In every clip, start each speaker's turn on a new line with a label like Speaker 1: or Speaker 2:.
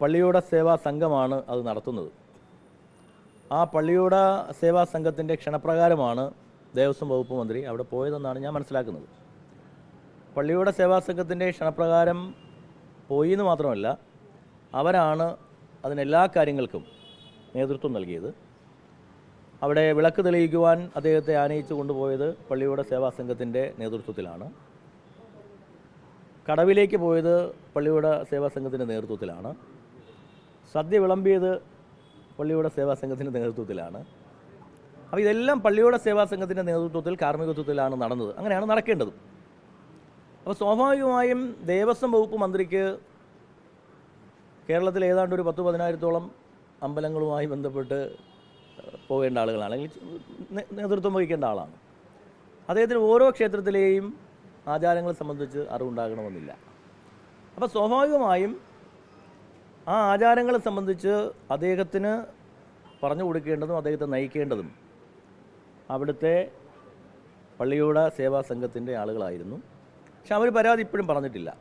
Speaker 1: പള്ളിയുടെ സേവാ സംഘമാണ് അത് നടത്തുന്നത്. ആ പള്ളിയോട സേവാ സംഘത്തിന്റെ ക്ഷണപ്രകാരമാണ് ദേവസ്വം വകുപ്പ് മന്ത്രി അവിടെ പോയതെന്നാണ് ഞാൻ മനസ്സിലാക്കുന്നത്. പള്ളിയുടെ സേവാ സംഘത്തിന്റെ ക്ഷണപ്രകാരം പോയി എന്ന് മാത്രമല്ല അവരാണ് അതിനെല്ലാ കാര്യങ്ങൾക്കും നേതൃത്വം നൽകിയത്. അവിടെ വിളക്ക് തെളിയിക്കുവാൻ അദ്ദേഹത്തെ ആനയിച്ച് കൊണ്ടുപോയത് പള്ളിയുടെ സേവാ സംഘത്തിന്റെ നേതൃത്വത്തിലാണ്. കടവിലേക്ക് പോയത് പള്ളിയുടെ സേവാ സംഘത്തിന്റെ നേതൃത്വത്തിലാണ്. സദ്യ വിളമ്പിയത് പള്ളിയുടെ സേവാ സംഘത്തിന്റെ നേതൃത്വത്തിലാണ്. അപ്പോൾ ഇതെല്ലാം പള്ളിയുടെ സേവാ സംഘത്തിന്റെ നേതൃത്വത്തിൽ കാർമ്മികത്വത്തിലാണ് നടന്നത്. അങ്ങനെയാണ് നടക്കേണ്ടത്. അപ്പോൾ സ്വാഭാവികമായും ദേവസ്വം വകുപ്പ് മന്ത്രിക്ക് കേരളത്തിൽ ഏതാണ്ട് ഒരു പത്ത് പതിനായിരത്തോളം അമ്പലങ്ങളുമായി ബന്ധപ്പെട്ട് പോകേണ്ട ആളുകളാണ്. അല്ലെങ്കിൽ നേതൃത്വം വഹിക്കേണ്ട ആളാണ്. അദ്ദേഹത്തിന് ഓരോ ക്ഷേത്രത്തിലെയും ആചാരങ്ങളെ സംബന്ധിച്ച് അറിവുണ്ടാകണമെന്നില്ല. അപ്പോൾ സ്വാഭാവികമായും ആ ആചാരങ്ങളെ സംബന്ധിച്ച് അദ്ദേഹത്തിന് പറഞ്ഞു കൊടുക്കേണ്ടതും അദ്ദേഹത്തെ നയിക്കേണ്ടതും അവിടുത്തെ പള്ളിയുടെ സേവാ സംഘത്തിന്റെ ആളുകളായിരുന്നു. പക്ഷെ അവർ പരാതി ഇപ്പോഴും പറഞ്ഞിട്ടില്ല.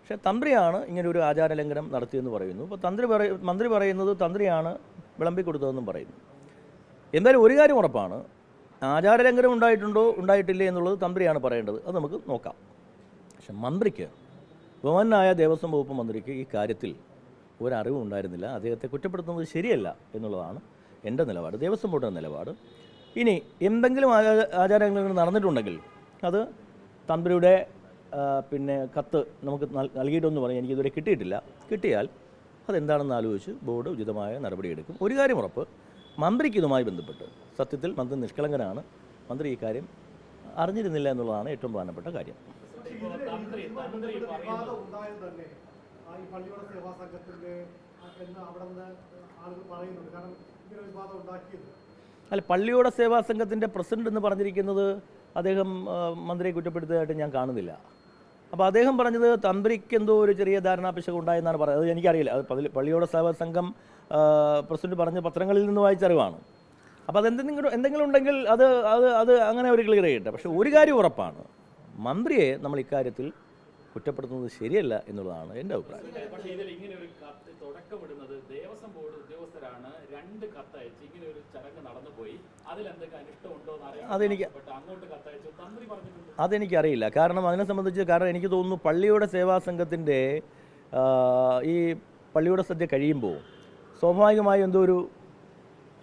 Speaker 1: പക്ഷെ തന്ത്രിയാണ് ഇങ്ങനെ ഒരു ആചാര ലംഘനം നടത്തിയെന്ന് പറയുന്നു. അപ്പോൾ തന്ത്രി പറയ മന്ത്രി പറയുന്നത് തന്ത്രിയാണ് വിളമ്പിക്കൊടുത്തതെന്നും പറയുന്നു. എന്തായാലും ഒരു കാര്യം ഉറപ്പാണ്. ആചാര ലംഘനം ഉണ്ടായിട്ടുണ്ടോ ഉണ്ടായിട്ടില്ലേ എന്നുള്ളത് തന്ത്രിയാണ് പറയേണ്ടത്. അത് നമുക്ക് നോക്കാം. പക്ഷെ മന്ത്രിക്ക് ബഹുമാനായ ദേവസ്വം വകുപ്പ് മന്ത്രിക്ക് ഈ കാര്യത്തിൽ ഒരറിവും ഉണ്ടായിരുന്നില്ല. അദ്ദേഹത്തെ കുറ്റപ്പെടുത്തുന്നത് ശരിയല്ല എന്നുള്ളതാണ് എന്റെ നിലപാട് ദേവസ്വം ബോർഡിന്റെ നിലപാട്. ഇനി എന്തെങ്കിലും ആചാര ആചാരങ്ങൾ നടന്നിട്ടുണ്ടെങ്കിൽ അത് തന്ത്രിയുടെ പിന്നെ കത്ത് നമുക്ക് നൽകിയിട്ടൊന്ന് പറഞ്ഞാൽ എനിക്കിതുവരെ കിട്ടിയിട്ടില്ല. കിട്ടിയാൽ അതെന്താണെന്ന് ആലോചിച്ച് ബോർഡ് ഉചിതമായ നടപടിയെടുക്കും. ഒരു കാര്യം ഉറപ്പ് മന്ത്രിക്ക് ഇതുമായി ബന്ധപ്പെട്ട്. സത്യത്തിൽ മന്ത്രി നിഷ്കളങ്കനാണ്. മന്ത്രി ഈ കാര്യം അറിഞ്ഞിരുന്നില്ല എന്നുള്ളതാണ് ഏറ്റവും പ്രധാനപ്പെട്ട കാര്യം.
Speaker 2: ഈ പള്ളിയുടെ സേവാ പറയുന്നുണ്ട് കാരണം ഒരു വിവാദം
Speaker 1: അല്ല പള്ളിയുടെ സേവാ സംഘത്തിന്റെ പ്രസിഡന്റ് എന്ന് പറഞ്ഞിരിക്കുന്നത് അദ്ദേഹം മന്ത്രിയെ കുറ്റപ്പെടുത്തിയതായിട്ട് ഞാൻ കാണുന്നില്ല. അപ്പോൾ അദ്ദേഹം പറഞ്ഞത് തന്ത്രിക്ക് എന്തോ ഒരു ചെറിയ ധാരണാപിശകം ഉണ്ടായെന്നാണ് പറയുന്നത്. എനിക്കറിയില്ല. അത് പള്ളി- പള്ളിയുടെ സേവാ സംഘം പ്രസിഡന്റ് പറഞ്ഞ പത്രങ്ങളിൽ നിന്ന് വായിച്ചറിവാണ് അപ്പോൾ അതെന്തെങ്കിലും എന്തെങ്കിലും ഉണ്ടെങ്കിൽ അത് അത് അത് അങ്ങനെ ഒരു ക്ലിയർ ചെയ്യട്ടെ. പക്ഷേ ഒരു കാര്യം ഉറപ്പാണ്. മന്ത്രിയെ നമ്മൾ ഇക്കാര്യത്തിൽ കുറ്റപ്പെടുത്തുന്നത് ശരിയല്ല എന്നുള്ളതാണ് എന്റെ അഭിപ്രായം.
Speaker 3: പക്ഷേ ഇതിൽ ഇങ്ങനെ ഒരു കത്ത് തുടക്കമിടുന്നത് ദേവസ്വം ബോർഡ് ഉദ്യോഗസ്ഥരാണ്. രണ്ട് കത്തയച്ച് ഇങ്ങനെ ഒരു ചടങ്ങ്
Speaker 1: അതെനിക്ക്
Speaker 3: അങ്ങോട്ട് കത്തയച്ചു. തന്ത്രി പറഞ്ഞിട്ടുണ്ട്.
Speaker 1: അതെനിക്കറിയില്ല. കാരണം അതിനെ സംബന്ധിച്ച് കാരണം എനിക്ക് തോന്നുന്നു പള്ളിയുടെ സേവാ സംഘത്തിന്റെ ഈ പള്ളിയുടെ സദ്യ കഴിയുമ്പോൾ സ്വാഭാവികമായും എന്തോ ഒരു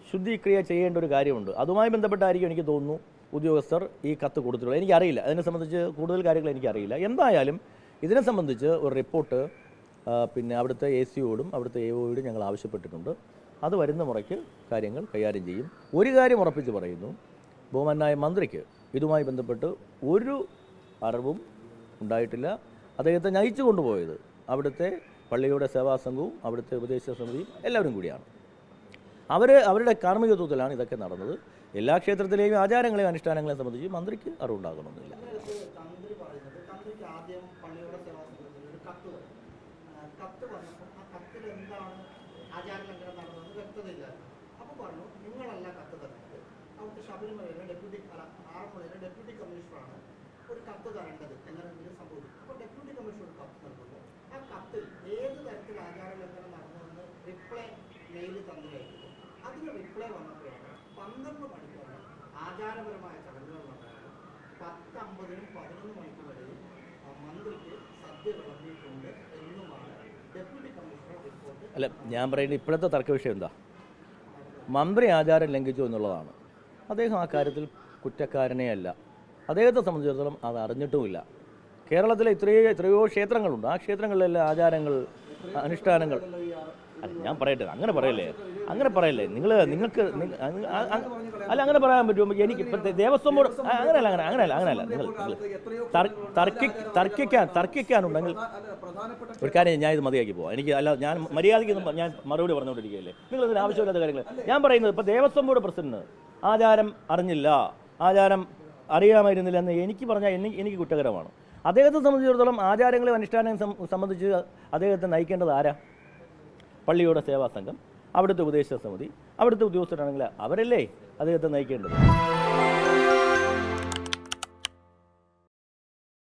Speaker 1: ശുദ്ധിക്രിയ ചെയ്യേണ്ട ഒരു കാര്യമുണ്ട്. അതുമായി ബന്ധപ്പെട്ടായിരിക്കും എനിക്ക് തോന്നുന്നു ഉദ്യോഗസ്ഥർ ഈ കത്ത് കൊടുത്തിട്ടുള്ളത്. എനിക്കറിയില്ല. അതിനെ സംബന്ധിച്ച് കൂടുതൽ കാര്യങ്ങൾ എനിക്കറിയില്ല. എന്തായാലും ഇതിനെ സംബന്ധിച്ച് ഒരു റിപ്പോർട്ട് പിന്നെ അവിടുത്തെ എ സിയോടും അവിടുത്തെ എ ഒയോടും ഞങ്ങൾ ആവശ്യപ്പെട്ടിട്ടുണ്ട്. അത് വരുന്ന മുറയ്ക്ക് കാര്യങ്ങൾ കൈകാര്യം ചെയ്യും. ഒരു കാര്യം ഉറപ്പിച്ച് പറയുന്നു. ബഹുമാനായ മന്ത്രിക്ക് ഇതുമായി ബന്ധപ്പെട്ട് ഒരു അറിവും ഉണ്ടായിട്ടില്ല. അദ്ദേഹത്തെ നയിച്ചു കൊണ്ടുപോയത് അവിടുത്തെ പള്ളിയുടെ സേവാ സംഘവും അവിടുത്തെ ഉപദേശ സമിതിയും എല്ലാവരും കൂടിയാണ്. അവർ അവരുടെ കാർമ്മികത്വത്തിലാണ് ഇതൊക്കെ നടന്നത്. എല്ലാ ക്ഷേത്രത്തിലെയും ആചാരങ്ങളെയും അനുഷ്ഠാനങ്ങളെയും സംബന്ധിച്ച് മന്ത്രിക്ക് അറിവുണ്ടാകണമെന്നില്ല.
Speaker 4: ശബരിമലയിലെ ഡെപ്യൂട്ടി ആറന്മുളയിലെ ഡെപ്യൂട്ടി കമ്മീഷണറാണ് ഒരു കത്ത് തരേണ്ടത് എങ്ങനെയെങ്കിലും സംഭവിക്കും. അപ്പോൾ ഡെപ്യൂട്ടി കമ്മീഷണർ ഒരു കത്ത് നൽകുന്നു ആ കത്തിൽ ഏത് തരത്തിൽ ആചാര ലംഘനം നടന്നുവെന്ന് റിപ്ലൈ മെയിൽ തന്ത്രി അയക്കുന്നു അതിന് റിപ്ലൈ വന്നപ്പോഴാണ് പന്ത്രണ്ട് മണിക്കാണ് ആചാരപരമായ ചടങ്ങുകൾ നടക്കുന്നത് പത്ത് അമ്പതിനും പതിനൊന്ന് മണിക്കൂർ വരെയും മന്ത്രിക്ക് സദ്യ വിളമ്പിയിട്ടുണ്ട് എന്നുമാണ് ഡെപ്യൂട്ടി കമ്മീഷണർ റിപ്പോർട്ട്.
Speaker 1: അല്ല ഞാൻ പറയുന്നത് ഇപ്പോഴത്തെ തർക്ക വിഷയം എന്താ? മന്ത്രി ആചാരം ലംഘിച്ചു എന്നുള്ളതാണ്. അദ്ദേഹം ആ കാര്യത്തിൽ കുറ്റക്കാരനേ അല്ല. അദ്ദേഹത്തെ സംബന്ധിച്ചിടത്തോളം അത് അറിഞ്ഞിട്ടുമില്ല. കേരളത്തിലെ ഇത്രയോ എത്രയോ ക്ഷേത്രങ്ങളുണ്ട്. ആ ക്ഷേത്രങ്ങളിലെല്ലാം ആചാരങ്ങൾ അനുഷ്ഠാനങ്ങൾ. അല്ല ഞാൻ പറയട്ടെ അങ്ങനെ പറയല്ലേ? അങ്ങനെ പറയല്ലേ? നിങ്ങൾ നിങ്ങൾക്ക് അല്ല അങ്ങനെ പറയാൻ പറ്റുമോ? എനിക്ക് ദേവസ്വം ബോർഡ് അങ്ങനെയല്ല അങ്ങനെ അങ്ങനെയല്ല അങ്ങനെയല്ല. നിങ്ങൾ തർക്കി തർക്കിക്കാൻ തർക്കിക്കാനുണ്ടെങ്കിൽ ഒരു കാര്യം ഞാൻ ഇത് മതിയാക്കി പോവാം. എനിക്ക് അല്ല ഞാൻ മര്യാദയ്ക്ക് ഞാൻ മറുപടി പറഞ്ഞുകൊണ്ടിരിക്കുകയല്ലേ? നിങ്ങൾ ഇതിന് ആവശ്യമില്ലാത്ത കാര്യങ്ങൾ ഞാൻ പറയുന്നത് ഇപ്പോൾ ദേവസ്വം ബോർഡ് പ്രസിഡന്റ് ആചാരം അറിഞ്ഞില്ല. ആചാരം അറിയാമായിരുന്നില്ല എന്ന് എനിക്ക് പറഞ്ഞാൽ എനിക്ക് എനിക്ക് കുറ്റകരമാണ്. അദ്ദേഹത്തെ സംബന്ധിച്ചിടത്തോളം ആചാരങ്ങളെ അനുഷ്ഠാനങ്ങളും സം- സംബന്ധിച്ച് അദ്ദേഹത്തെ നയിക്കേണ്ടത് ആരാ? പള്ളിയുടെ സേവാ സംഘം അവിടുത്തെ ഉപദേശ സമിതി അവിടുത്തെ ഉദ്യോഗസ്ഥരാണെങ്കിൽ അവരല്ലേ അദ്ദേഹത്തെ നയിക്കേണ്ടത്?